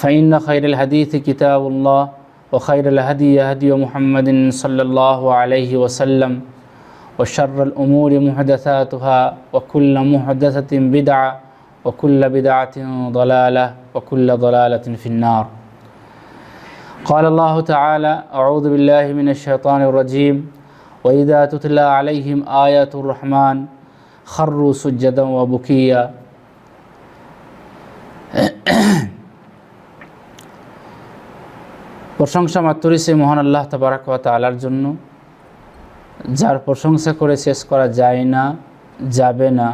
فإن خير الحديث كتاب الله وخير الهدي هدي محمد صلى الله عليه وسلم وشر الأمور محدثاتها وكل محدثة بدعة وكل بدعة ضلالة وكل ضلالة في النار. قال الله تعالى أعوذ بالله من الشيطان الرجيم. وإذا تتلى عليهم آيات الرحمن خروا سجدا وبكيا. প্রশংসা মাত্রই সে মহান আল্লাহ তবারাক তালার জন্য। যার প্রশংসা করে শেষ করা যায় না, যাবে না।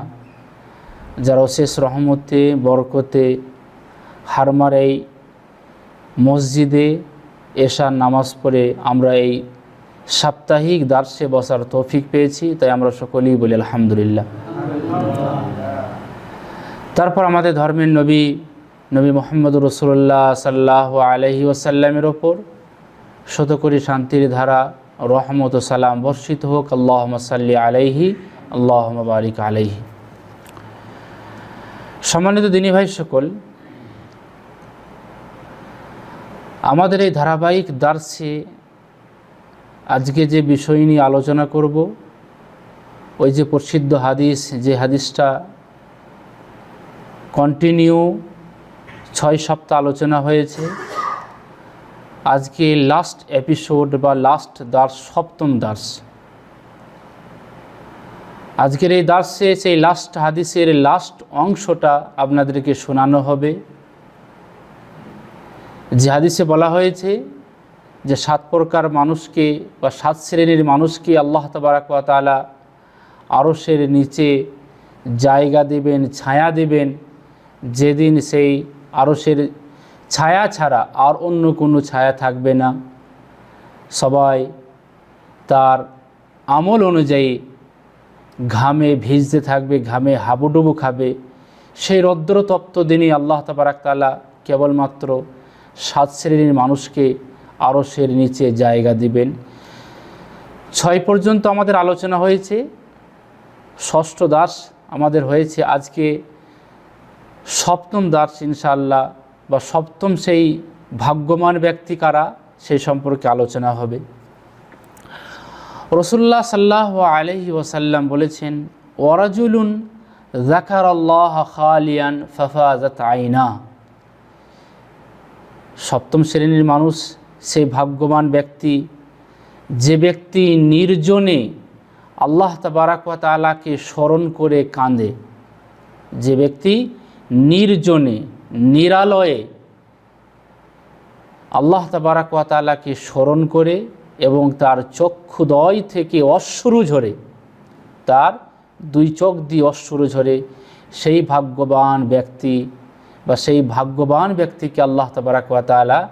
যার অশেষ রহমতে, বরকতে, হারমার এই মসজিদে এশার নামাজ পড়ে আমরা এই সাপ্তাহিক দার্সে বসার তৌফিক পেয়েছি, তাই আমরা সকলেই বলি আলহামদুলিল্লাহ। তারপর আমাদের ধর্মের নবী নবী মোহাম্মদ রসুল্লাহ সাল্লাহ আলহি ওসাল্লামের ওপর শতকরি শান্তির ধারা, রহমত ও সালাম বর্ষিত হোক আল্লাহ সাল্লি আলাইহি আল্লাহ বারিক আলাইহি। সম্মানিত দিনী ভাই সকল, আমাদের এই ধারাবাহিক দার্সে আজকে যে বিষয় নিয়ে আলোচনা করব, ওই যে প্রসিদ্ধ হাদিস, যে হাদিসটা কন্টিনিউ ছয় সপ্তাহ আলোচনা হয়েছে। আজকে লাস্ট এপিসোড বা লাস্ট দার্স সপ্তম দার্স আজকের এই দার্সে সেই লাস্ট হাদিসের লাস্ট অংশটা আপনাদেরকে শোনানো হবে। যে হাদিসে বলা হয়েছে যে সাত প্রকার মানুষকে বা সাত শ্রেণির মানুষকে আল্লাহ তবারাকালা আরসের নিচে জায়গা দেবেন, ছায়া দেবেন। যেদিন সেই আরসের ছায়া ছাড়া আর অন্য কোনো ছায়া থাকবে না। সবাই তার আমল অনুযায়ী ঘামে ভিজতে থাকবে, ঘামে হাবুডুবু খাবে। সেই রৌদ্রতপ্ত দিনই আল্লাহ তাবারাকতালা কেবলমাত্র সাত শ্রেণির মানুষকে আরসের নিচে জায়গা দিবেন। ছয় পর্যন্ত আমাদের আলোচনা হয়েছে। ষষ্ঠ দাস আমাদের হয়েছে। আজকে সপ্তম দাস ইনশাআল্লাহ বা সপ্তম সেই ভাগ্যবান ব্যক্তি কারা সেই সম্পর্কে আলোচনা হবে। রসুল্লাহ সাল্লাহ আলহি ওসাল্লাম বলেছেন, ওয়ারাজুলুন জাকার আল্লাহ খালিয়ান ফাফাজাত আইনা। সপ্তম শ্রেণির মানুষ সেই ভাগ্যবান ব্যক্তি, যে ব্যক্তি নির্জনে আল্লাহ তাবারাকাত আলাকে স্মরণ করে কাঁদে। যে ব্যক্তি নির্জনে, নিরালয়ে আল্লাহ তাবারাকালাকে স্মরণ করে এবং তার চক্ষুদয় থেকে অশ্রু ঝরে, তার দুই চোখ দিয়ে অশ্রু ঝরে, সেই ভাগ্যবান ব্যক্তি বা সেই ভাগ্যবান ব্যক্তিকে আল্লাহ তাবারাকালা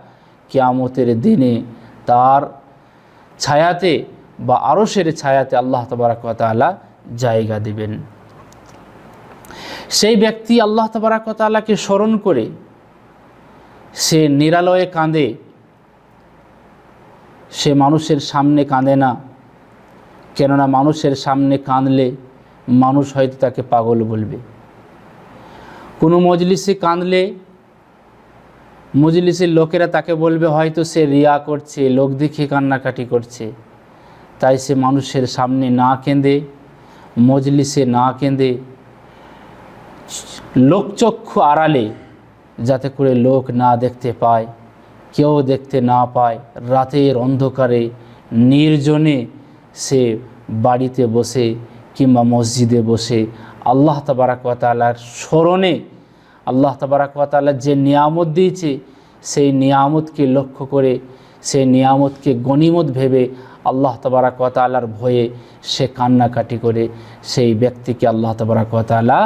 কিয়ামতের দিনে তার ছায়াতে বা আরসের ছায়াতে আল্লাহ তবরাকালা জায়গা দেবেন। সেই ব্যক্তি আল্লাহ তবরাকালাকে স্মরণ করে সে নিরালয়ে কাঁদে, সে মানুষের সামনে কাঁদে না। কেননা মানুষের সামনে কাঁদলে মানুষ হয়তো তাকে পাগল বলবে। কোনো মজলিসে কাঁদলে মজলিসের লোকেরা তাকে বলবে, হয়তো সে রিয়া করছে, লোক দেখে কান্নাকাটি করছে। তাই সে মানুষের সামনে না কেঁদে, মজলিসে না কেঁদে লোকচক্ষু আড়ালে যাতে করে লোক না দেখতে পায়, কেউ দেখতে না পায়, রাতের অন্ধকারে নির্জনে সে বাড়িতে বসে কিংবা মসজিদে বসে আল্লাহ তাবারাকালার স্মরণে, আল্লাহ তাবারাকালার যে নিয়ামত দিয়েছে, সেই নিয়ামতকে লক্ষ্য করে, সেই নিয়ামতকে গণিমত ভেবে আল্লাহ তবরাকতালার ভয়ে সে কান্নাকাটি করে, সেই ব্যক্তিকে আল্লাহ তবরাকতালা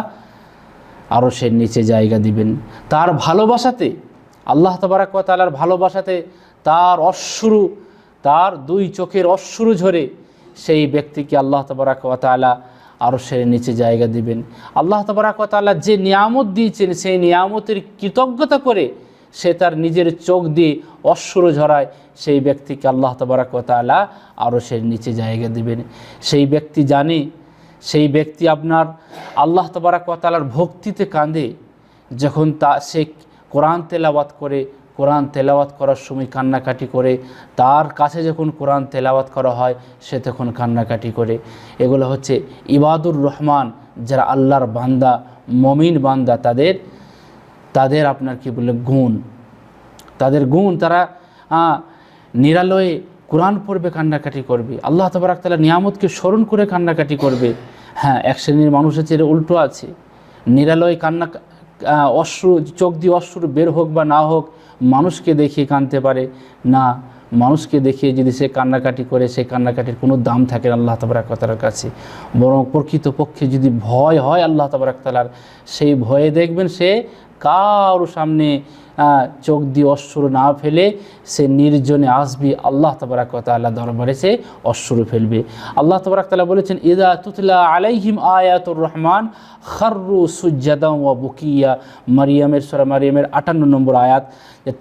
আরও সে নিচে জায়গা দিবেন। তার ভালোবাসাতে, আল্লাহ তবারাক তালার ভালোবাসাতে তার অশ্রু, তার দুই চোখের অশ্রু ঝরে সেই ব্যক্তিকে আল্লাহ তবারাক তালা আরও সে নিচে জায়গা দিবেন। আল্লাহ তবারাক তালা যে নিয়ামত দিয়েছেন, সেই নিয়ামতের কৃতজ্ঞতা করে সে তার নিজের চোখ দিয়ে অশ্রু ঝরায়, সেই ব্যক্তিকে আল্লাহ তবারাক তালা আরও সে নিচে জায়গা দিবেন। সেই ব্যক্তি জানে সেই ব্যক্তি আপনার আল্লাহ তবারাক তালার ভক্তিতে কাঁদে, যখন তা সে কোরআন তেলাওয়াত করে, কোরআন তেলাওয়াত করার সময় কান্নাকাটি করে, তার কাছে যখন কোরআন তেলাওয়াত করা হয়, সে তখন কান্নাকাটি করে। এগুলো হচ্ছে ইবাদুর রহমান, যারা আল্লাহর বান্দা, মমিন বান্দা, তাদের তাদের আপনার কি বলে, গুণ। তাদের গুণ তারা নিরালয়ে কোরআন পড়বে, কান্নাকাটি করবে। আল্লাহ তবরাক তালা নিয়ামতকে স্মরণ করে কান্নাকাটি করবে। হ্যাঁ এক শ্রেণির মানুষের চেয়ে উল্টো আছে। নিরালয় কান্না অশ্রু, চোখ দিয়ে অশ্রু বের হোক বা না হোক, মানুষকে দেখিয়ে কানতে পারে। না, মানুষকে দেখিয়ে যদি সে কান্নাকাটি করে, সেই কান্নাকাটির কোনো দাম থাকে না আল্লাহ তালার কাছে। বরং প্রকৃতপক্ষে যদি ভয় হয় আল্লাহ তালার সেই ভয়ে দেখবেন সে কারও সামনে চোখ দিয়ে অশ্রু না ফেলে সে নির্জনে আসবি, আল্লাহ তবরাক তাল্লাহ দরবারে সে অশ্রু ফেলবে। আল্লাহ তবরাক তাল্লাহ বলেছেন, ইদা তুতলা আলাইহিম আয়াতুর রহমান, খার্রু সুজাদাম ওয়া বুকিয়া। মারিয়ামের সরা মারিয়ামের আটান্ন নম্বর আয়াত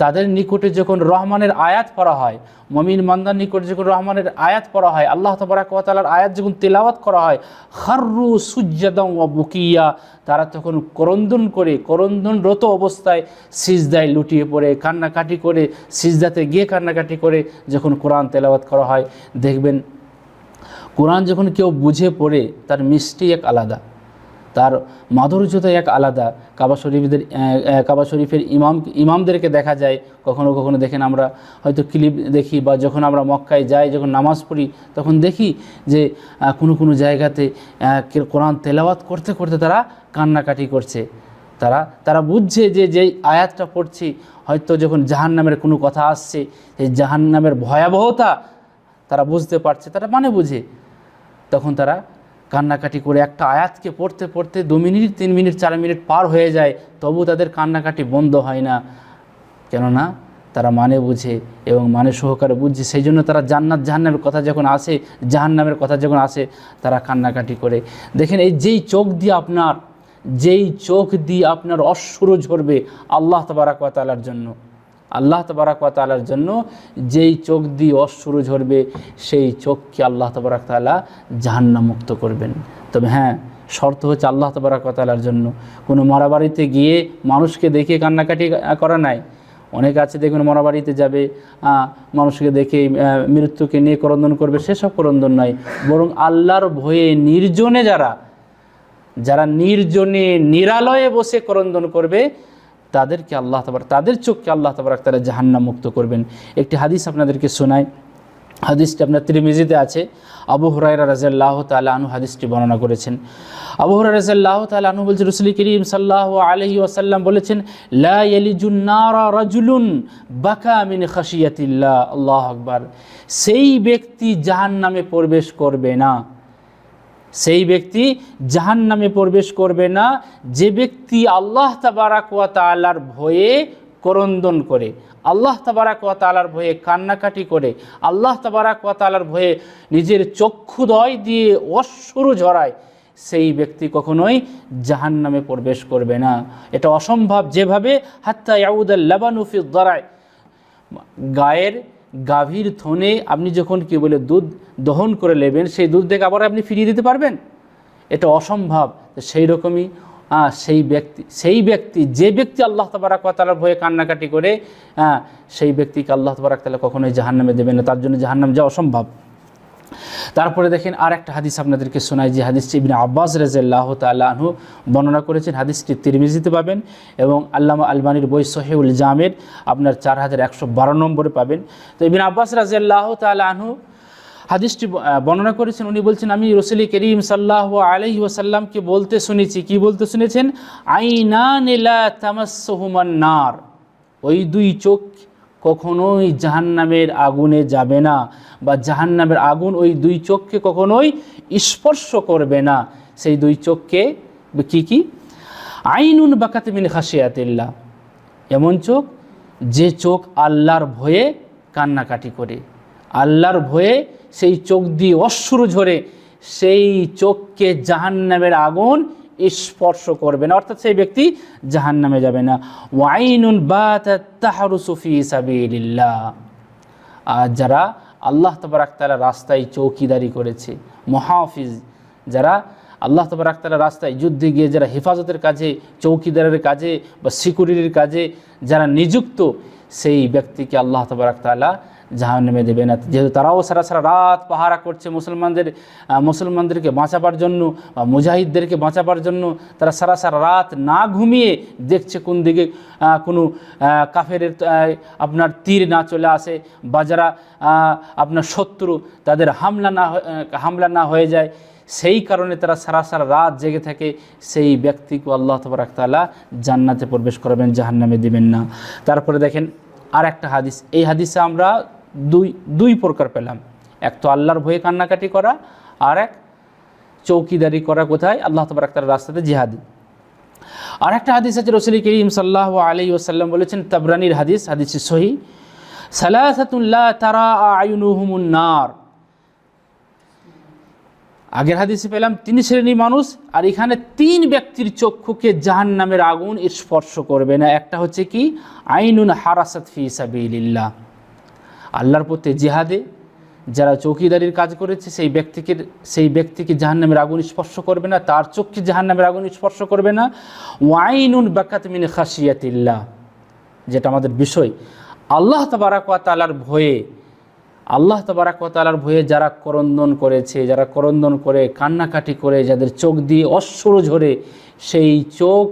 তাদের নিকটে যখন রহমানের আয়াত পড়া হয় মমিন মান্দার নিকটে যখন রহমানের আয়াত পড়া হয়, আল্লাহ তবরাক তালার আয়াত যখন তেলাওয়াত করা হয়, খার্রু সুজাদাম ও বুকিয়া, তারা তখন করন্দন করে, করন্দনরত অবস্থায় সিজদায় লুটিয়ে পড়ে, কান্নাকাটি করে, সিজদাতে গিয়ে কান্নাকাটি করে যখন কোরআন তেলাওয়াত করা হয়, দেখবেন কোরআন যখন কেউ বুঝে পড়ে, তার মিষ্টি এক আলাদা। তার মাধুর্যতা এক আলাদা। কাবা শরীফদের কাবা শরীফের ইমাম, ইমামদেরকে দেখা যায়, কখনো কখনো দেখেন আমরা হয়তো ক্লিপ দেখি বা যখন আমরা মক্কায় যাই, যখন নামাজ পড়ি, তখন দেখি যে কোনো কোনো জায়গাতে কোরআন তেলাওয়াত করতে করতে তারা কান্নাকাটি করছে। তারা তারা বুঝছে যে যেই আয়াতটা পড়ছি, হয়তো যখন জাহান্নামের কোনো কথা আসছে এই জাহান্নামের ভয়াবহতা তারা বুঝতে পারছে, তারা মানে বুঝে। তখন তারা কান্নাকাটি করে একটা আয়াতকে পড়তে পড়তে দু মিনিট, তিন মিনিট, চার মিনিট পার হয়ে যায়, তবু তাদের কান্নাকাটি বন্ধ হয় না। কেননা তারা মানে বুঝে এবং মানে সহকারে বুঝছে সেই জন্য তারা জান্নাত, জাহান্নামের কথা যখন আসে, জাহান্নামের কথা যখন আসে, তারা কান্নাকাটি করে। দেখেন, এই যেই চোখ দিয়ে আপনার, যেই চোখ দিয়ে আপনার অশ্রু ঝরবে আল্লাহ তবারাক ওয়া তাআলার জন্য। আল্লাহ তবারাক ওয়া জন্য যেই চোখ দিয়ে অশ্রু ঝরবে, সেই চোখকে আল্লাহ তবারাক তাআলা জাহান্নাম মুক্ত করবেন। তবে হ্যাঁ শর্ত হচ্ছে আল্লাহ তবারাক ওয়া জন্য। কোনো মরাবাড়িতে গিয়ে মানুষকে দেখে কান্নাকাটি করা নাই। অনেক আছে দেখবেন মরাবাড়িতে যাবে মানুষকে দেখে মৃত্যুকে নিয়ে করন্দন করবে, সেসব করন্দন নয় বরং আল্লাহর ভয়ে নির্জনে যারা যারা নির্জনে, নিরালয়ে বসে করন্দন করবে তাদেরকে আল্লাহ তাবার তাদের চোখকে আল্লাহ তাবার তারা জাহান্নাম মুক্ত করবেন। একটি হাদিস আপনাদেরকে শোনায় হাদিসটি আপনার ত্রিমিজিতে আছে। আবু হুরাইরা রাজাল্লাহ তালা আনু হাদিসটি বর্ণনা করেছেন। আবু হুরাই রাজাল্লাহ তালা আনু বলছে রসুল করিম সাল্লাহ আলহি ওয়াসাল্লাম বলেছেন, লা ইয়ালিজুন্নারা রাজুলুন বাকা মিন খাসিয়াতিল্লাহ আল্লাহ আকবার। সেই ব্যক্তি জাহান্নামে প্রবেশ করবে না। সেই ব্যক্তি জাহান নামে প্রবেশ করবে না। যে ব্যক্তি আল্লাহ তাবারাক ওয়া তাআলার ভয়ে করন্দন করে, আল্লাহ তাবারাক ওয়া তাআলার ভয়ে কান্নাকাটি করে, আল্লাহ তাবারাক ওয়া তাআলার ভয়ে নিজের চক্ষুদয় দিয়ে অশ্রু ঝরায়, সেই ব্যক্তি কখনোই জাহান নামে প্রবেশ করবে না। এটা অসম্ভব। যেভাবে হাত্তা ইয়াউদাল লাবানুফি দরায় গায়ের গাভীর থনে আপনি যখন কি বলে দুধ দহন করে নেবেন, সেই দুধ থেকে আবার আপনি ফিরিয়ে দিতে পারবেন? এটা অসম্ভব। সেই রকমই সেই ব্যক্তি সেই ব্যক্তি, যে ব্যক্তি আল্লাহ তবরাক তালার ভয়ে কান্নাকাটি করে সেই ব্যক্তিকে আল্লাহ তবরাক তালা কখনোই জাহান্নামে দেবেন না। তার জন্য জাহান্নাম যাওয়া অসম্ভব। তারপরে দেখেন আর একটা হাদিস আপনাদেরকে শোনায় যে হাদিসটি ইবিন আব্বাস রাজাল্লাহ তাল্লাহ বর্ণনা করেছেন। হাদিসটি তিরমিজিতে পাবেন এবং আল্লামা আলবানির বই সহেউল জামের আপনার চার হাজার একশো বারো নম্বরে পাবেন। তো ইবিন আব্বাস রাজাল্লাহ তাল্লাহ হাদিসটি বর্ণনা করেছেন। উনি বলছেন, আমি রসুলি করিম সাল্লাহ আলহি ওসাল্লামকে বলতে শুনেছি। কি বলতে শুনেছেন? আইনা নীলা তামাসহুমান নার। ওই দুই চোখ কখনোই জাহান্নামের আগুনে যাবে না বা জাহান্নামের আগুন ওই দুই চোখকে কখনোই স্পর্শ করবে না। সেই দুই চোখকে কি কি? আইনুন বাকাতে মিন খাসিয়াতিল্লাহ এমন চোখ যে চোখ আল্লাহর ভয়ে কান্নাকাটি করে। আল্লাহর ভয়ে সেই চোখ দিয়ে অশ্রু ঝরে। সেই চোখকে জাহান্নামের আগুন স্পর্শ করবে না। অর্থাৎ সেই ব্যক্তি জাহান্নামে যাবে না। ওয়াইনুন বা আর যারা আল্লাহ তবরাক তালা রাস্তায় চৌকিদারি করেছে, মহাফিজ, যারা আল্লাহ তবরাক তালা রাস্তায় যুদ্ধে গিয়ে যারা হেফাজতের কাজে, চৌকিদারের কাজে বা সিকিউরিটির কাজে যারা নিযুক্ত, সেই ব্যক্তিকে আল্লাহ তবরাক তালা জাহান নেমে দেবে না। যেহেতু তারাও সারা সারা রাত পাহারা করছে মুসলমানদের মুসলমানদেরকে বাঁচাবার জন্য বা মুজাহিদদেরকে বাঁচাবার জন্য, তারা সারা সারা রাত না ঘুমিয়ে দেখছে কোন দিকে কোনো কাফের আপনার তীর না চলে আসে বা যারা আপনার শত্রু তাদের হামলা না হামলা না হয়ে যায়। সেই কারণে তারা সারা সারা রাত জেগে থাকে। সেই ব্যক্তিকে আল্লাহ তবরাক তাআলা জান্নাতে প্রবেশ করাবেন, জাহান্নামে দিবেন না। তারপরে দেখেন আর একটা হাদিস। এই হাদিসে আমরা দুই দুই প্রকার পেলাম। এক তো আল্লাহর ভয়ে কান্নাকাটি করা, আর এক চৌকিদারি করা কোথায়? আল্লাহ তবরাক তার রাস্তাতে জিহাদি। আর একটা হাদিস আছে রসুল করিম সাল্লাহ আলী ওসাল্লাম বলেছেন, তাবরানির হাদিস হাদিস সহি। সালাসাতুল্লাহ তারা আয়ুনুহুমুন নার। আগের হাদিসে পেলাম, তিন শ্রেণির মানুষ, আর এখানে তিন ব্যক্তির চক্ষুকে জাহান নামের আগুন স্পর্শ করবে না। একটা হচ্ছে কি? আইনুন হারাসাত ফি সাবিলিল্লাহ। আল্লাহর পথে জিহাদে, যারা চৌকিদারির কাজ করেছে, সেই ব্যক্তিকে সেই ব্যক্তিকে জাহান্নামের আগুন স্পর্শ করবে না, তার চোখকে জাহান্নামের আগুন স্পর্শ করবে না। ওয়াইনুন বাকাত মিন খাসিয়াতিল্লাহ যেটা আমাদের বিষয়। আল্লাহ তবারাকা তালার ভয়ে, আল্লাহ তবারাকা তালার ভয়ে যারা করন্দন করেছে, যারা করন্দন করে, কান্নাকাটি করে, যাদের চোখ দিয়ে অশ্রু ঝরে, সেই চোখ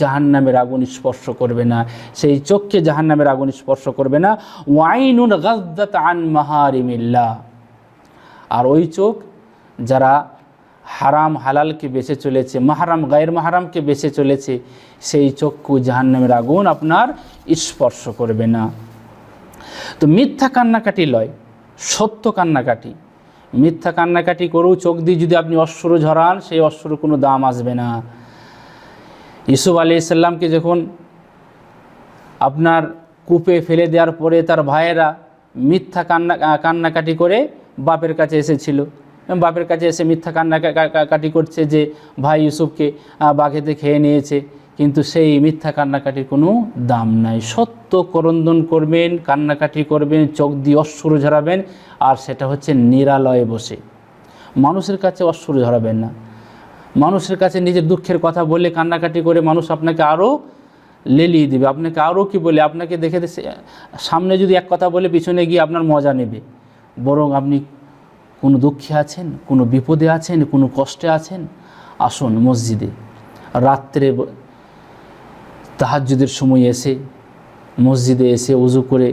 জাহান্নামের আগুন স্পর্শ করবে না, সেই চোখকে জাহান নামের আগুন স্পর্শ করবে না। ওয়াইনুন গাজদাত আন মাহারিমিল্লাহ। আর ওই চোখ যারা হারাম হালালকে বেছে চলেছে, মাহারাম গায়ের মাহারামকে বেছে চলেছে, সেই চক্ষু জাহান্নামের আগুন আপনার স্পর্শ করবে না। তো মিথ্যা কান্নাকাটি লয়, সত্য কান্নাকাটি। মিথ্যা কান্নাকাটি করেও চোখ দিয়ে যদি আপনি অশ্রু ঝরান, সেই অশ্রুর কোনো দাম আসবে না। ইসুফ আলি ইসাল্লামকে যখন আপনার কূপে ফেলে দেওয়ার পরে তার ভাইয়েরা মিথ্যা কান্না, কান্নাকাটি করে বাপের কাছে এসেছিল। বাপের কাছে এসে মিথ্যা কান্না কাটি করছে যে ভাই ইউসুফকে বাঘেতে খেয়ে নিয়েছে। কিন্তু সেই মিথ্যা কান্নাকাটির কোনো দাম নাই। সত্য করন্দন করবেন, কান্নাকাটি করবেন, চোখ দিয়ে অশ্রু ঝরাবেন, আর সেটা হচ্ছে নিরালয়ে বসে। মানুষের কাছে অশ্রু ঝরাবেন না। মানুষের কাছে নিজের দুঃখের কথা বলে কান্নাকাটি করে মানুষ আপনাকে আরও লেলিয়ে দেবে। আপনাকে আরও কি বলে? আপনাকে দেখে সামনে যদি এক কথা বলে পিছনে গিয়ে আপনার মজা নেবে। বরং আপনি কোনো দুঃখে আছেন, কোনো বিপদে আছেন, কোনো কষ্টে আছেন, আসুন মসজিদে। রাত্রে তাহাজ্জুদের সময় এসে, মসজিদে এসে উজু করে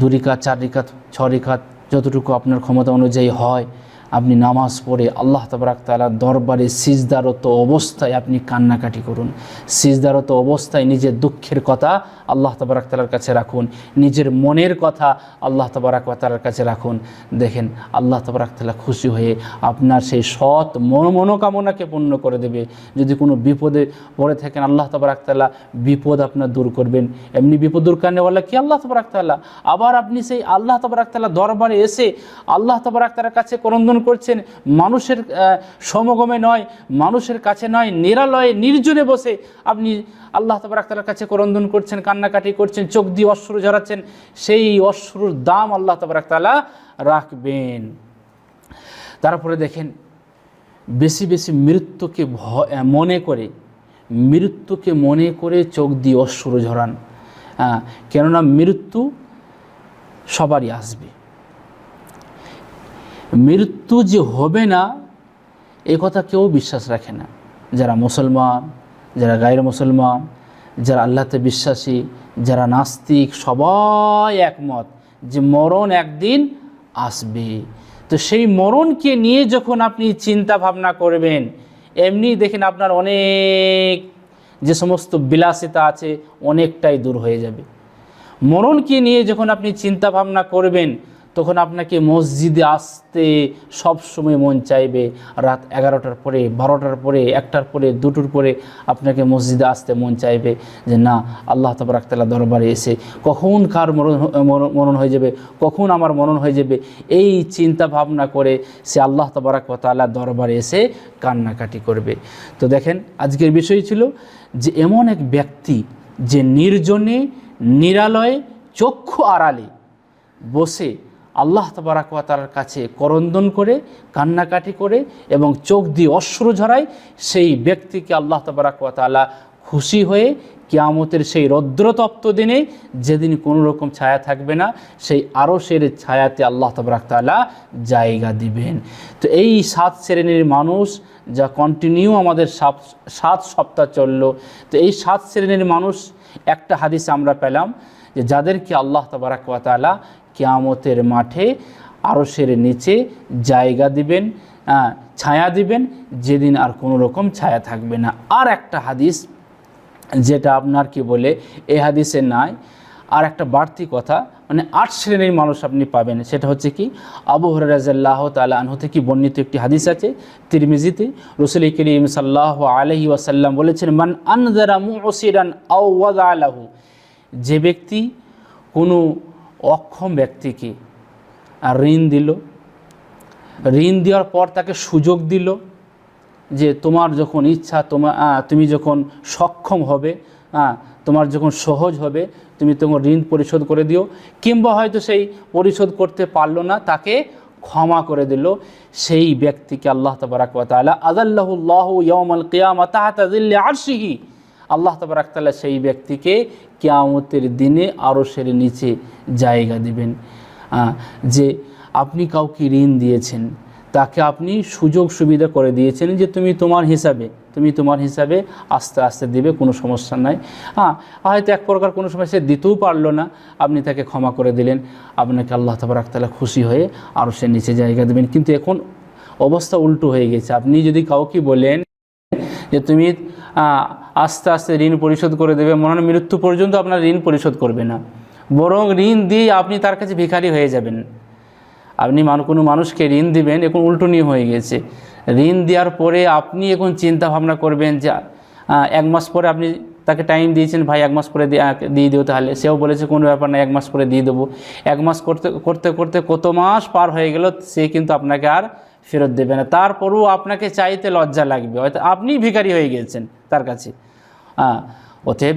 দু রিকাত চার রিকাত ছ রিকাত যতটুকু আপনার ক্ষমতা অনুযায়ী হয় আপনি নামাজ পড়ে আল্লাহ তবরাক তালার দরবারে সিজদারত অবস্থায় আপনি কান্নাকাটি করুন। সিজদারত অবস্থায় নিজের দুঃখের কথা আল্লাহ তবরাক তালার কাছে রাখুন। নিজের মনের কথা আল্লাহ তবরাক তালার কাছে রাখুন। দেখেন আল্লাহ তবরাক তালা খুশি হয়ে আপনার সেই সৎ মন মনোকামনাকে পূর্ণ করে দেবে। যদি কোনো বিপদে পড়ে থাকেন আল্লাহ তবরাক তালা বিপদ আপনার দূর করবেন। এমনি বিপদ দূর কারণেওয়ালা কি আল্লাহ তবরাক তাল্লাহ আবার আপনি সেই আল্লাহ তবরাক তাল্লাহ দরবারে এসে আল্লাহ তবরাক তালার কাছে করন্দন করছেন, মানুষের সমাগমে নয়, মানুষের কাছে নয়, নিরালয়ে, নির্জনে বসে আপনি আল্লাহ তবরাক তালার কাছে করন্দন করছেন, কান্নাকাটি করছেন, চোখ দিয়ে অশ্রু ঝরাচ্ছেন, সেই অশ্রুর দাম আল্লাহ তবরাক তালা রাখবেন। তারপরে দেখেন, বেশি বেশি মৃত্যুকে মনে করে, মৃত্যুকে মনে করে চোখ দিয়ে অশ্রু ঝরান। কেননা মৃত্যু সবারই আসবে। মৃত্যু যে হবে না, এ কথা কেউ বিশ্বাস রাখে না। যারা মুসলমান, যারা গায়ের মুসলমান, যারা আল্লাহতে বিশ্বাসী, যারা নাস্তিক, সবাই একমত যে মরণ একদিন আসবে। তো সেই মরণকে নিয়ে যখন আপনি চিন্তা ভাবনা করবেন, এমনি দেখেন আপনার অনেক যে সমস্ত বিলাসিতা আছে, অনেকটাই দূর হয়ে যাবে। মরণকে নিয়ে যখন আপনি চিন্তা ভাবনা করবেন তখন আপনাকে মসজিদে আসতে সব সময় মন চাইবে। রাত এগারোটার পরে, বারোটার পরে, একটার পরে, দুটোর পরে আপনাকে মসজিদে আসতে মন চাইবে যে, না, আল্লাহ তবরাকতাল্লাহ দরবারে এসে কখন কার মরণ মরণ- হয়ে যাবে, কখন আমার মরণ হয়ে যাবে? এই চিন্তা ভাবনা করে সে আল্লাহ তবরাকতাল্লাহ দরবারে এসে কান্নাকাটি করবে। তো দেখেন, আজকের বিষয় ছিল যে, এমন এক ব্যক্তি যে নির্জনে, নিরালয়ে, চক্ষু আড়ালে বসে আল্লাহ তবরাকাতার কাছে করন্দন করে, কান্নাকাটি করে এবং চোখ দিয়ে অশ্রু ঝরায় সেই ব্যক্তিকে আল্লাহ তবরাকাতালা খুশি হয়ে কিয়ামতের সেই রৌদ্রতপ্ত দিনে যেদিন কোনো রকম ছায়া থাকবে না, সেই আরশের ছায়াতে আল্লাহ তবরাকতালা জায়গা দিবেন। তো এই সাত শ্রেণির মানুষ যা কন্টিনিউ আমাদের সাত সাত সপ্তাহ চলল, তো এই সাত শ্রেণির মানুষ একটা হাদিস আমরা পেলাম যে যাদেরকে আল্লাহ তবরাকালা কিয়ামতের মাঠে আরশের নিচে জায়গা দিবেন ছায়া দিবেন, যেদিন আর কোনো রকম ছায়া থাকবে না। আর একটা হাদিস, যেটা আপনার কি বলে, এ হাদিসে নাই। আর একটা বাড়তি কথা মানে আট শ্রেণির মানুষ আপনি পাবেন, সেটা হচ্ছে কি, আবু হরাজাল্লাহ তালা আনহু থেকে বর্ণিত একটি হাদিস আছে, তিরমিজিতে। রসুল করিম সাল্লাহ আলহি ওয়াসাল্লাম বলেছেন, মান আনজারা মুসিরান আউওয়াদা আলাহু যে ব্যক্তি কোনো অক্ষম ব্যক্তিকে আর ঋণ দিল। ঋণ দেওয়ার পর তাকে সুযোগ দিল যে তোমার যখন ইচ্ছা তোমার তুমি যখন সক্ষম হবে হ্যাঁ তোমার যখন সহজ হবে, তুমি তখন ঋণ পরিশোধ করে দিও। কিংবা হয়তো সেই পরিশোধ করতে পারল না, তাকে ক্ষমা করে দিল। সেই ব্যক্তিকে আল্লাহ তবরাকালা আদাল্লাহুল্লাহ ইয়মাল কিয়ামা তাহাতাদিল্লি আরশিহি আল্লাহ তবরাকতাল্লাহ সেই ব্যক্তিকে কেয়ামতের দিনে আরও সের নিচে জায়গা দিবেন। যে আপনি কাউকে ঋণ দিয়েছেন, তাকে আপনি সুযোগ সুবিধা করে দিয়েছেন যে তুমি তোমার হিসাবে, তুমি তোমার হিসাবে আস্তে আস্তে দিবে, কোনো সমস্যা নাই। হ্যাঁ হয়তো এক প্রকার কোনো সময় সে দিতেও পারল না, আপনি তাকে ক্ষমা করে দিলেন, আপনাকে আল্লাহ তালা খুশি হয়ে আরও সে নিচে জায়গা দেবেন। কিন্তু এখন অবস্থা উল্টো হয়ে গেছে। আপনি যদি কাউকে বলেন যে তুমি আস্তে আস্তে ঋণ পরিশোধ করে দেবে। মনে হয় মৃত্যু পর্যন্ত আপনার ঋণ পরিশোধ করবে না। বরং ঋণ দিয়ে আপনি তার কাছে ভিখারি হয়ে যাবেন। আপনি মান, কোনো মানুষকে ঋণ দিবেন, এখন উল্টো নিয়ে হয়ে গেছে। ঋণ দেওয়ার পরে আপনি এখন চিন্তা ভাবনা করবেন যে এক মাস পরে আপনি তাকে টাইম দিয়েছেন, ভাই, এক মাস পরে দিয়ে দিও তাহলে। সেও বলেছে, কোনো ব্যাপার না, এক মাস পরে দিয়ে দেবো। এক মাস করতে করতে করতে কত মাস পার হয়ে গেল, সে কিন্তু আপনাকে আর ফেরত দেবে না। তারপরও আপনাকে চাইতে লজ্জা লাগবে। হয়তো আপনি ভিখারি হয়ে গেছেন তার কাছে। হ্যাঁ অতএব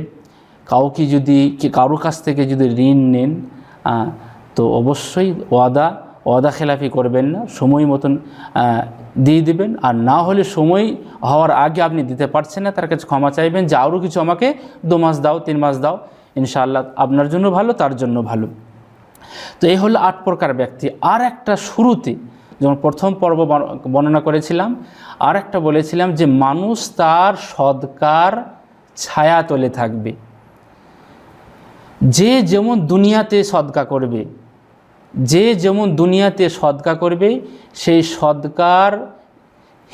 কাউকে যদি কি কারোর কাছ থেকে যদি ঋণ নেন তো অবশ্যই ওয়াদা ওয়াদা খেলাফি করবেন না। সময় মতন দিয়ে দিবেন। আর না হলে সময় হওয়ার আগে আপনি দিতে পারছেন না, তার কাছে ক্ষমা চাইবেন। যে আরও কিছু আমাকে দু মাস দাও, তিন মাস দাও, ইনশাআল্লাহ আপনার জন্য ভালো, তার জন্য ভালো। তো এই হলো আট প্রকার ব্যক্তি। আর একটা শুরুতে যেমন প্রথম পর্ব বর্ণ- বর্ণনা করেছিলাম আর একটা বলেছিলাম যে মানুষ তার সদকার ছায়া তলে থাকবে। যে যেমন দুনিয়াতে সদকা করবে, যে যেমন দুনিয়াতে সদকা করবে, সেই সদকার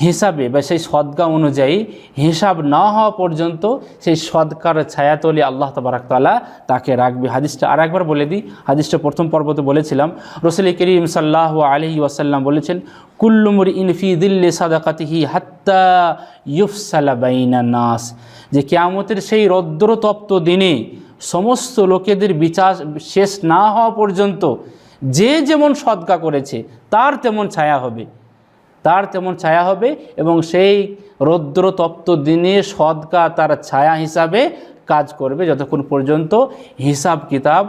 হিসাবে বা সেই সদকা অনুযায়ী হিসাব না হওয়া পর্যন্ত সেই সদকার ছায়াতলে আল্লাহ তবরাকতালা তাকে রাখবে। হাদিসটা আর একবার বলে দিই। হাদিসটা প্রথম পর্বতে বলেছিলাম। রসুল করিম সাল্লাহ আলহি ওয়াসাল্লাম বলেছেন কুল্লুমুর ইনফি দিল্লি সাদাকাতিহি হাত্তা ইউফসালা বাইনা নাস। যে কেয়ামতের সেই রৌদ্রতপ্ত দিনে সমস্ত লোকেদের বিচার শেষ না হওয়া পর্যন্ত যে যেমন সদকা করেছে, তার তেমন ছায়া হবে। তার তেমন ছায়া হবে এবং সেই রৌদ্রতপ্ত দিনে সদকা তার ছায়া হিসাবে কাজ করবে যতক্ষণ পর্যন্ত হিসাব কিতাব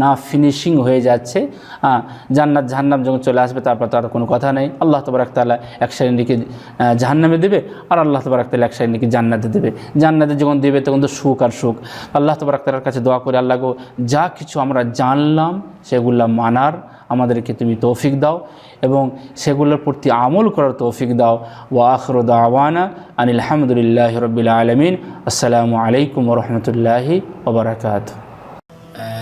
না ফিনিশিং হয়ে যাচ্ছে। জান্নাত, জাহান্নাম যখন চলে আসবে, তারপর তার কোনো কথা নেই। আল্লাহ তবরাক তালা এক শ্রেণীকে জাহান্নামে দেবে, আর আল্লাহ তবরাক তালা এক শ্রেণীকে জান্নাতে দেবে। জান্নাতে যখন দেবে, তখন তো সুখ আর সুখ। আল্লাহ তবরাক তালার কাছে দোয়া করে, আল্লাহ গো, যা কিছু আমরা জানলাম, সেগুলা মানার আমাদেরকে তুমি তৌফিক দাও এবং সেগুলোর প্রতি আমল করার তৌফিক দাও। ওয়া দাওয়ানা আনিল হামদুলিল্লাহ রবিল আলমিন। আসসালামু আলাইকুম রহমতুল্লাহি ওবরাকাত